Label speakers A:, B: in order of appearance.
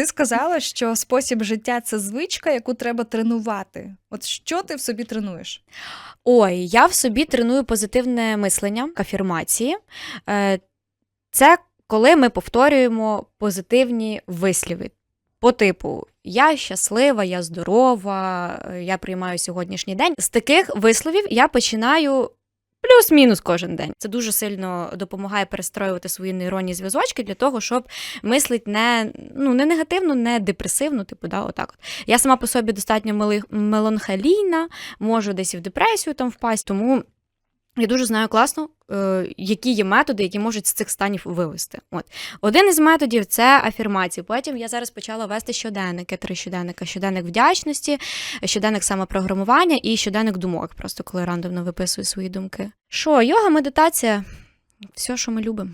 A: Ти сказала, що спосіб життя це звичка, яку треба тренувати. От що ти в собі тренуєш?
B: Ой, я в собі треную позитивне мислення, афірмації. Е, Це коли ми повторюємо позитивні висліви. По типу я щаслива, я здорова, е, я приймаю сьогоднішній день. З таких висловів я починаю плюс-мінус кожен день. Це дуже сильно допомагає перестроювати свої нейронні зв'язочки для того, щоб мислить не, ну, не негативно, не депресивно, типу, да, отак. От. Я сама по собі достатньо мели- меланхолійна, можу десь і в депресію там впасть, тому. Я дуже знаю класно, які є методи, які можуть з цих станів вивести. От один із методів це афірмації. Потім я зараз почала вести щоденники, три щоденника: щоденник вдячності, щоденник самопрограмування і щоденник думок, просто коли рандомно виписую свої думки. Що, йога, медитація, все, що ми любимо.